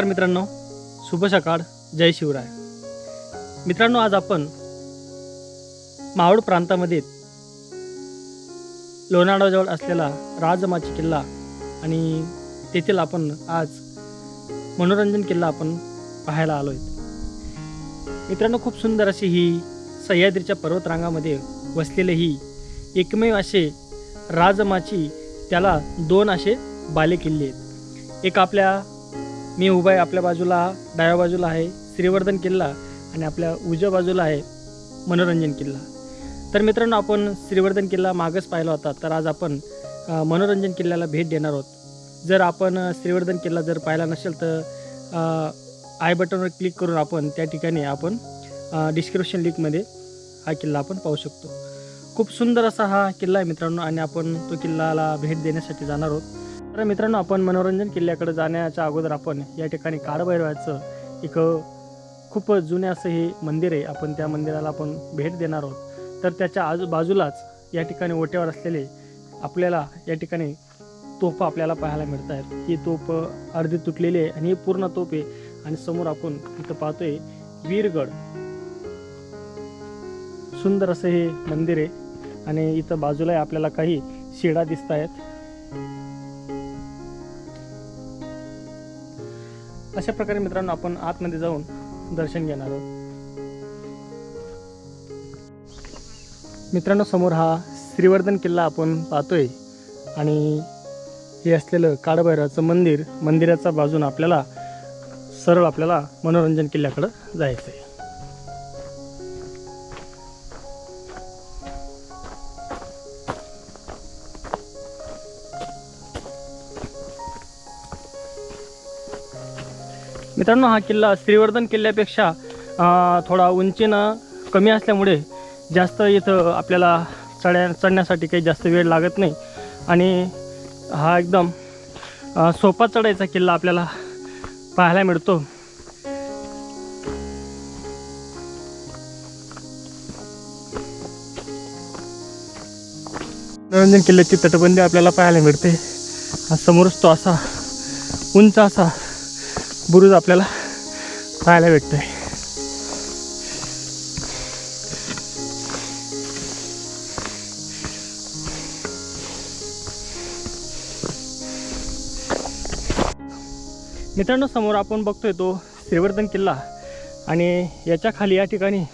नमस्कार मित्रांनो शुभ सकाळ जय शिवराय. मित्रांनो आज आपण मावळ प्रांतामध्ये लोणावळाजवळ असलेला राजमाची किल्ला आणि तेथील आपण आज मनोरंजन किल्ला आपण पाहायला आलो आहेत मित्रांनो खूप सुंदर अशी ही सह्याद्रीच्या पर्वतरांगामध्ये वसलेले ही एकमेव असे राजमाची त्याला दोन असे बाले किल्ले आहेत. एक आपल्या मी उभा आहे आपल्या बाजूला डाव्या बाजूला आहे श्रीवर्धन किल्ला आणि आपल्या उजव्या बाजूला आहे मनोरंजन किल्ला. तर मित्रांनो आपण श्रीवर्धन किल्ला मागच पाहिला होता तर आज आपण मनोरंजन किल्ल्याला भेट देणार आहोत. जर आपण श्रीवर्धन किल्ला जर पाहिला नसेल तर आय बटनवर क्लिक करून आपण त्या ठिकाणी आपण डिस्क्रिप्शन लिंकमध्ये हा किल्ला आपण पाहू शकतो. खूप सुंदर असा हा किल्ला आहे मित्रांनो आणि आपण तो किल्ल्याला भेट देण्यासाठी जाणार आहोत. तर मित्रांनो आपण मनोरंजन किल्ल्याकडे जाण्याच्या अगोदर आपण या ठिकाणी काळभैरवाचं एक खूप जुने असं हे मंदिर आहे. आपण त्या मंदिराला आपण भेट देणार आहोत. तर त्याच्या आजूबाजूलाच या ठिकाणी ओट्यावर असलेले आपल्याला या ठिकाणी तोफ आपल्याला पाहायला मिळत आहेत. ही तोप अर्धी तुटलेली आहे आणि ही पूर्ण तोप आहे. आणि समोर आपण इथं पाहतोय वीरगड. सुंदर असं हे मंदिर आहे. आणि इथं बाजूला आपल्याला काही शिडा दिसत आहेत. अशा प्रकारे मित्रांनो आपण आतमध्ये जाऊन दर्शन घेणार आहोत. मित्रांनो समोर हा श्रीवर्धन किल्ला आपण पाहतोय आणि हे असलेलं काळभैरवाचं मंदिर मंदिराच्या बाजून आपल्याला सरळ आपल्याला मनोरंजन किल्ल्याकडं जायचं आहे मित्रांनो हा किल्ला श्रीवर्धन किल्ल्यापेक्षा थोडा उंचीनं कमी असल्यामुळे जास्त इथं आपल्याला चढ्या चढण्यासाठी काही जास्त वेळ लागत नाही. आणि हा एकदम सोपा चढायचा किल्ला आपल्याला पाहायला मिळतो. मनोरंजन किल्ल्याची तटबंदी आपल्याला पाहायला मिळते. हा समोरच तो असा उंच असा बुरुज आपल्याला पाहायला भेटतोय. मित्रांनो समोर आपण बघतोय तो श्रीवर्धन किल्ला आणि याच्या खाली या ठिकाणी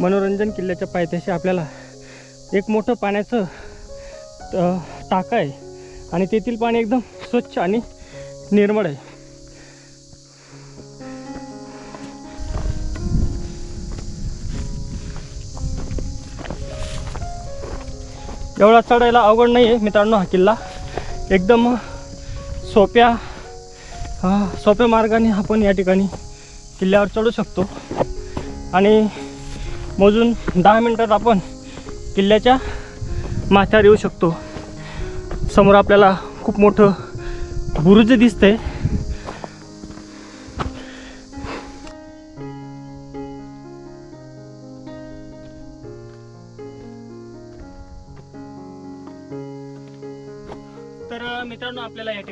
मनोरंजन किल्ल्याच्या पायथ्याशी आपल्याला एक मोठं पाण्याचं अ, टाकं आहे आणि तेथील पाणी एकदम स्वच्छ आणि निर्मळ आहे. एवढा चढायला अवघड नाही आहे मित्रांनो हा किल्ला. एकदम सोप्या सोप्या मार्गाने आपण या ठिकाणी किल्ल्यावर चढू शकतो. आणि मोजून दहा मिनटात आपण किल्ल्याच्या माथ्यावर येऊ शकतो. समोर आपल्याला खूप मोठं बुरुज दिसतंय.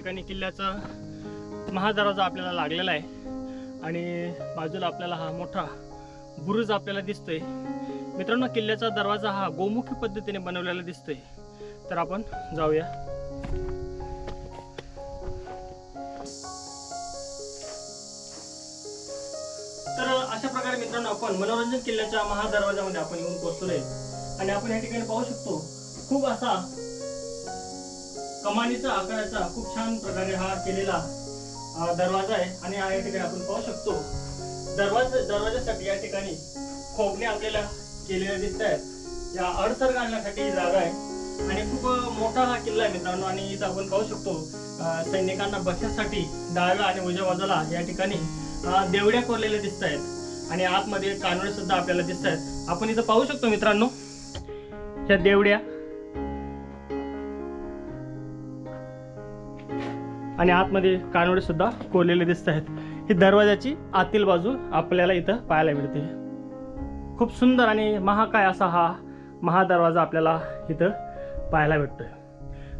ठिकाणी किल्ल्याचा महादराजा आपल्याला लागलेला आहे. आणि बाजूला आपल्याला हा मोठा बुरुज आपल्याला दिसतोय. मित्रांनो किल्ल्याचा दरवाजा हा गोमुखी पद्धतीने बनवलेला दिसतोय. तर आपण जाऊया. तर अशा प्रकारे मित्रांनो आपण मनोरंजन किल्ल्याच्या महादरवाजामध्ये आपण येऊन पोहोचलोय. आणि आपण या ठिकाणी पाहू शकतो खूप असा कमानीचा आकाराचा खूप छान प्रकारे हा केलेला दरवाजा आहे. आणि हा या ठिकाणी आपण पाहू शकतो. दरवाजा दरवाजासाठी या ठिकाणी खोबणे आपल्याला केलेल्या दिसत आहेत. या अडसर घालण्यासाठी ही जागा आहे. आणि खूप मोठा हा किल्ला आहे मित्रांनो. आणि इथं आपण पाहू शकतो सैनिकांना बसण्यासाठी डाव्या आणि उजव्या बाजूला या ठिकाणी देवड्या कोरलेल्या दिसत आहेत. आणि आतमध्ये कानोळे सुद्धा आपल्याला दिसत आहेत. आपण इथं पाहू शकतो मित्रांनो या देवड्या. आणि आतमध्ये कानोडे सुद्धा कोरलेले दिसत आहेत. ही दरवाजाची आतील बाजू आपल्याला इथं पाहायला मिळते. खूप सुंदर आणि महाकाय असा हा महादरवाजा आपल्याला इथं पाहायला भेटतोय.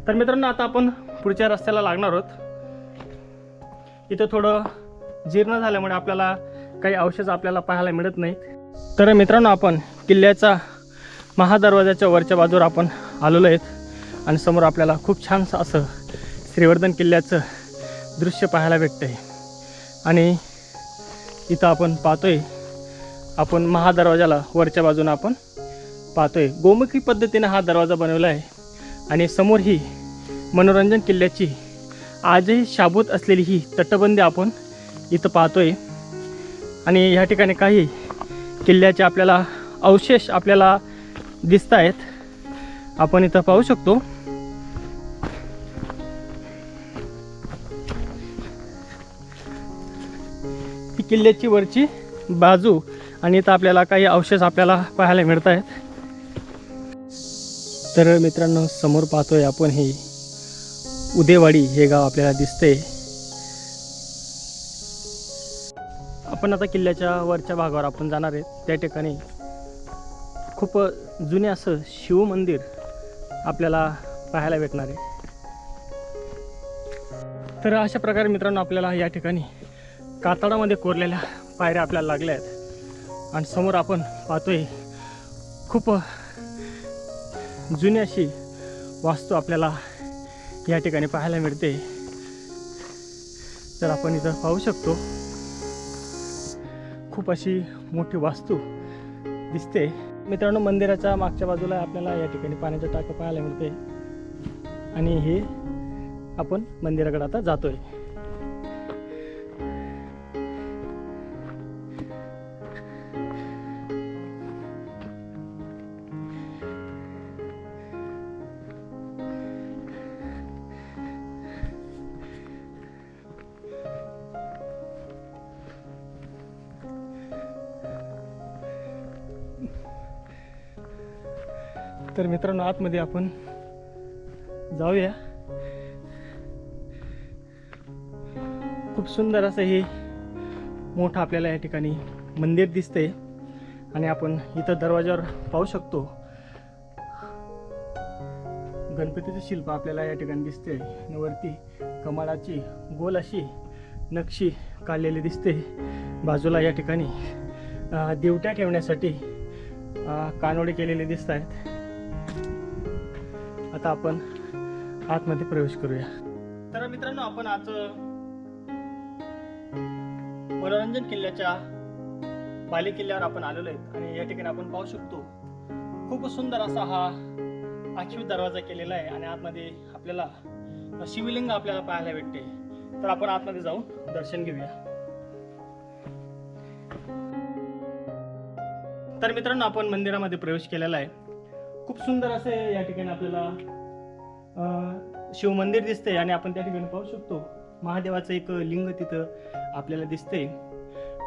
तर मित्रांनो आता आपण पुढच्या रस्त्याला लागणार आहोत. इथं थोडं जीर्ण झाल्यामुळे आपल्याला काही अवशेष आपल्याला पाहायला मिळत नाहीत. तर मित्रांनो आपण किल्ल्याचा महादरवाजाच्या वरच्या बाजूवर आपण आलेलो आहेत. आणि समोर आपल्याला खूप छानसं असं श्रीवर्धन किल्ल्याचं दृश्य पाहायला भेटतं आहे आणि इथं आपण पाहतोय आपण महादरवाजाला वरच्या बाजूनं आपण पाहतोय. गोमुखी पद्धतीनं हा दरवाजा बनवला आहे. आणि समोर ही मनोरंजन किल्ल्याची आजही शाबूत असलेली ही तटबंदी आपण इथं पाहतोय. आणि ह्या ठिकाणी काही किल्ल्याचे आपल्याला अवशेष आपल्याला दिसत आहेत आपण इथं पाहू शकतो. किल्ल्याची वरची बाजू आणि इथं आपल्याला काही अवशेष आपल्याला पाहायला मिळत आहेत तर मित्रांनो समोर पाहतोय आपण हे उदेवाडी हे गाव आपल्याला दिसते आपण आता किल्ल्याच्या वरच्या भागावर आपण जाणार आहे. त्या ठिकाणी खूप जुने असं शिवमंदिर आपल्याला पाहायला भेटणार आहे. तर अशा प्रकारे मित्रांनो आपल्याला या ठिकाणी कातडामध्ये कोरलेल्या पायऱ्या आपल्याला लागल्या आहेत. आणि समोर आपण पाहतोय खूप जुनी अशी वास्तू आपल्याला या ठिकाणी पाहायला मिळते. तर आपण इथं पाहू शकतो. खूप अशी मोठी वास्तू दिसते. मित्रांनो मंदिराच्या मागच्या बाजूला आपल्याला या ठिकाणी पाण्याचं टाकं पाहायला मिळते. आणि हे आपण मंदिराकडे आता जातोय. तर मित्रांनो आतमध्ये आपण जाऊया. खूप सुंदर असं हे मोठं आपल्याला या ठिकाणी मंदिर दिसते आणि आपण इथं दरवाजावर पाहू शकतो. गणपतीचं शिल्प आपल्याला या ठिकाणी दिसते आणि वरती कमळाची गोल अशी नक्षी काढलेली दिसते. बाजूला या ठिकाणी देवट्या ठेवण्यासाठी कानोडे केलेले दिसत आहेत आता आपण आतमध्ये प्रवेश करूया. तर मित्रांनो आपण आज मनोरंजन किल्ल्याच्या बाली किल्ल्यावर आपण आलेलो आहेत आणि या ठिकाणी आपण पाहू शकतो खूप सुंदर असा हा आखीव दरवाजा केलेला आहे आणि आतमध्ये आपल्याला शिवलिंग आपल्याला पाहायला भेटते. तर आपण आतमध्ये जाऊन दर्शन घेऊया. तर मित्रांनो आपण मंदिरामध्ये प्रवेश केलेला आहे. खूप सुंदर असे या ठिकाणी आपल्याला अं, शिवमंदिर दिसते आणि आपण त्या ठिकाणी पाहू शकतो. महादेवाचं एक लिंग तिथं आपल्याला दिसते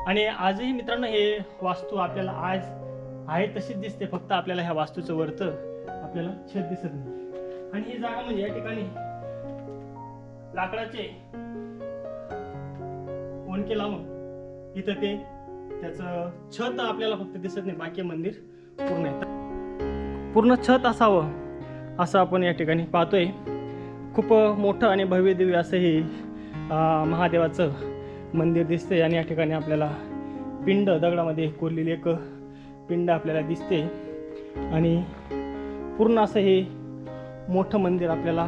आणि आजही मित्रांनो हे वास्तू आपल्याला आज आहे तशीच दिसते फक्त आपल्याला ह्या वास्तूचं वर्त आपल्याला छत दिसत नाही. आणि ही जागा म्हणजे या ठिकाणी लाकडाचे ओणके लावून इथं ते त्याचं छत आपल्याला फक्त दिसत नाही बाकी मंदिर पूर्ण आहे. पूर्ण छत असावं असं आपण या ठिकाणी पाहतोय. खूप मोठं आणि भव्य दिव्य असं हे महादेवाचं मंदिर दिसते आणि या ठिकाणी आपल्याला पिंड दगडामध्ये कोरलेली एक पिंड आपल्याला दिसते आणि पूर्ण असं हे मोठं मंदिर आपल्याला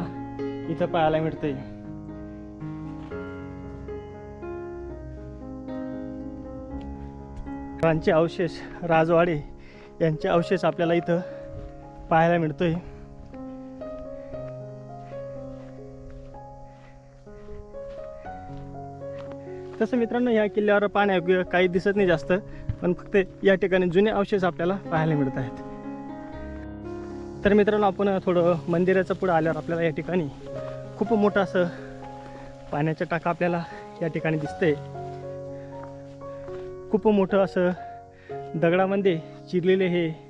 इथं पाहायला मिळतंय. रांचे अवशेष राजवाडे यांचे अवशेष आपल्याला इथं पाहायला मिळतोय. तसं मित्रांनो या किल्ल्यावर पाण्यायोग्य काही दिसत नाही जास्त पण फक्त या ठिकाणी जुने अवशेष आपल्याला पाहायला मिळत आहेत. तर मित्रांनो आपण थोडं मंदिराचं पुढं आल्यावर आपल्याला या ठिकाणी खूप मोठं असं पाण्याचा टाका आपल्याला या ठिकाणी दिसतंय. खूप मोठं असं दगडामध्ये चिरलेले हे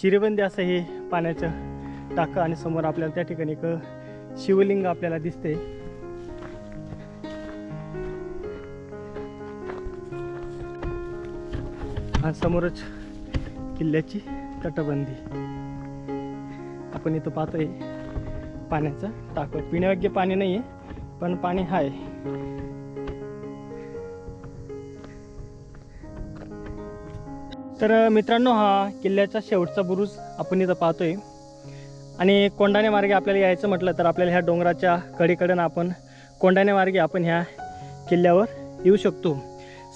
चिरेबंदी असं हे पाण्याचं टाकं आणि समोर आपल्याला त्या ठिकाणी एक शिवलिंग आपल्याला दिसते आणि समोरच किल्ल्याची तटबंदी. आपण इथं पाहतोय पाण्याचं टाकं. पिण्यायोग्य पाणी नाही आहे पण पाणी आहे तर मित्रांनो हा किल्ल्याचा शेवटचा बुरुज आपण इथं पाहतोय. आणि कोंडाणे मार्गे आपल्याला यायचं म्हटलं तर आपल्याला ह्या डोंगराच्या कडीकडनं आपण कोंडाणे मार्गे आपण ह्या किल्ल्यावर येऊ शकतो.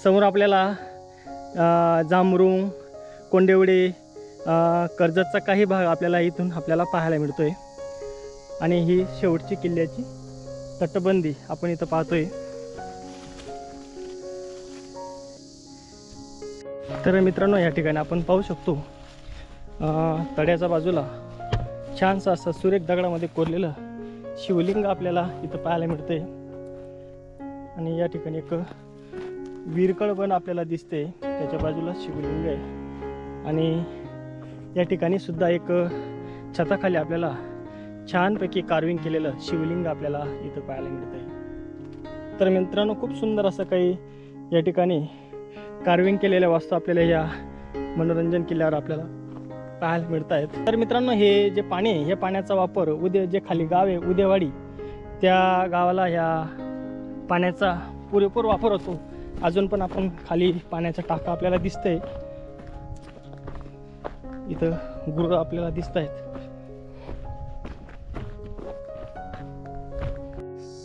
समोर आपल्याला अ, जांभरुंग कोंडेवडे कर्जतचा काही भाग आपल्याला इथून आपल्याला पाहायला मिळतोय. आणि ही शेवटची किल्ल्याची तटबंदी आपण इथं पाहतोय. तर मित्रांनो या ठिकाणी आपण पाहू शकतो तड्याच्या बाजूला छानसं असं सुरेख दगडामध्ये कोरलेलं शिवलिंग आपल्याला इथं पाहायला मिळते आणि या ठिकाणी एक विरकळ पण आपल्याला दिसते त्याच्या बाजूला शिवलिंग आहे. आणि या ठिकाणी सुद्धा एक छताखाली आपल्याला छानपैकी कार्विंग केलेलं शिवलिंग आपल्याला इथं पाहायला मिळतंय. तर मित्रांनो खूप सुंदर असं काही या ठिकाणी कार्विंग केलेल्या वस्तू आपल्याला या मनोरंजन किल्ल्यावर आपल्याला पाहायला मिळत आहेत तर मित्रांनो हे जे पाणी आहे या पाण्याचा वापर उद्या जे खाली गाव आहे उदेवाडी त्या गावाला ह्या पाण्याचा पुरेपूर वापर होतो. अजून पण आपण खाली पाण्याचा टाका आपल्याला दिसतंय. इथं गुरु आपल्याला दिसत आहेत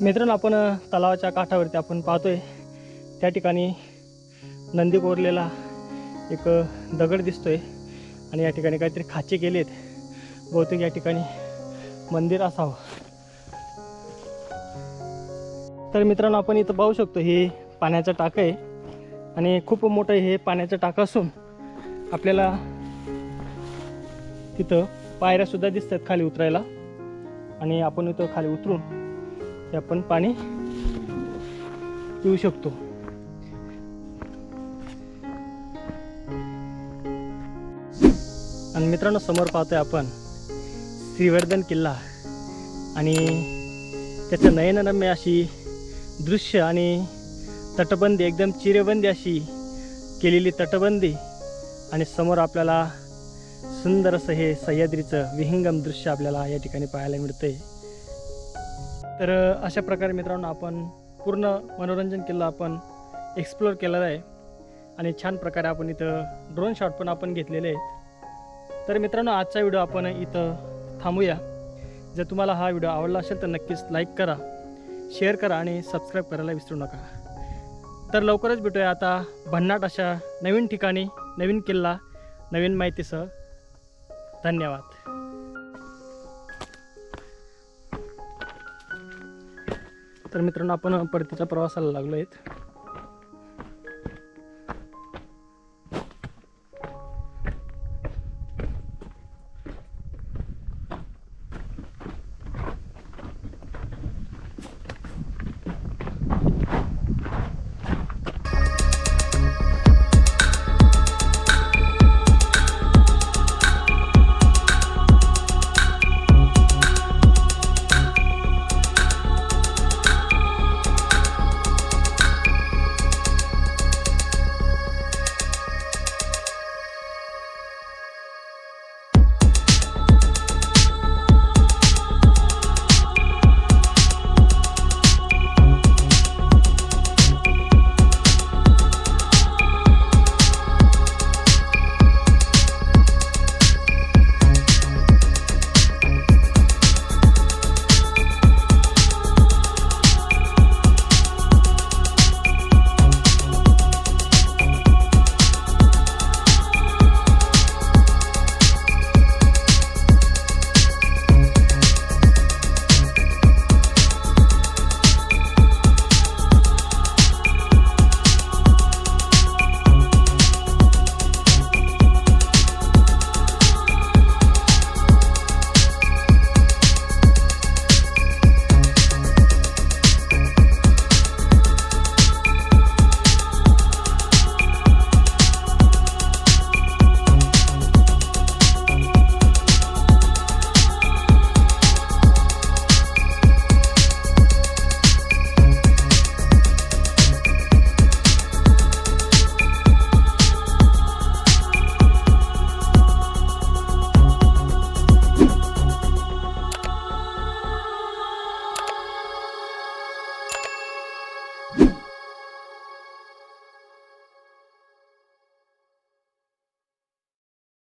मित्रांनो आपण तलावाच्या काठावरती आपण पाहतोय. त्या ठिकाणी नंदी कोरलेला एक दगड दिसतोय. आणि या ठिकाणी काहीतरी खाचे केलेत. बहुतेक या ठिकाणी मंदिर असावं. तर मित्रांनो आपण इथं पाहू शकतो हे पाण्याचं टाकं आहे. आणि खूप मोठं हे पाण्याचं टाकं असून आपल्याला तिथं पायऱ्यासुद्धा दिसतात खाली उतरायला. आणि आपण इथं खाली उतरून हे आपण पाणी पिऊ शकतो. आणि मित्रांनो समोर पाहतोय आपण श्रीवर्धन किल्ला. आणि त्याचं नयनरम्य अशी दृश्य आणि तटबंदी एकदम चिरेबंदी अशी केलेली तटबंदी. आणि समोर आपल्याला सुंदर असं हे सह्याद्रीचं विहंगम दृश्य आपल्याला या ठिकाणी पाहायला मिळतंय. तर अशा प्रकारे मित्रांनो आपण पूर्ण मनोरंजन किल्ला आपण एक्सप्लोअर केलेला आहे. आणि छान प्रकारे आपण इथं ड्रोन शॉट पण आपण घेतलेले आहेत. तर मित्रांनो आजचा व्हिडिओ आपण इथं थांबूया. जर तुम्हाला हा व्हिडिओ आवडला असेल तर नक्कीच लाईक करा शेअर करा आणि सबस्क्राईब करायला विसरू नका. तर लवकरच भेटूया आता भन्नाट अशा नवीन ठिकाणी नवीन किल्ला नवीन माहितीसह. धन्यवाद. तर मित्रांनो आपण परतीच्या प्रवासाला लागलो आहेत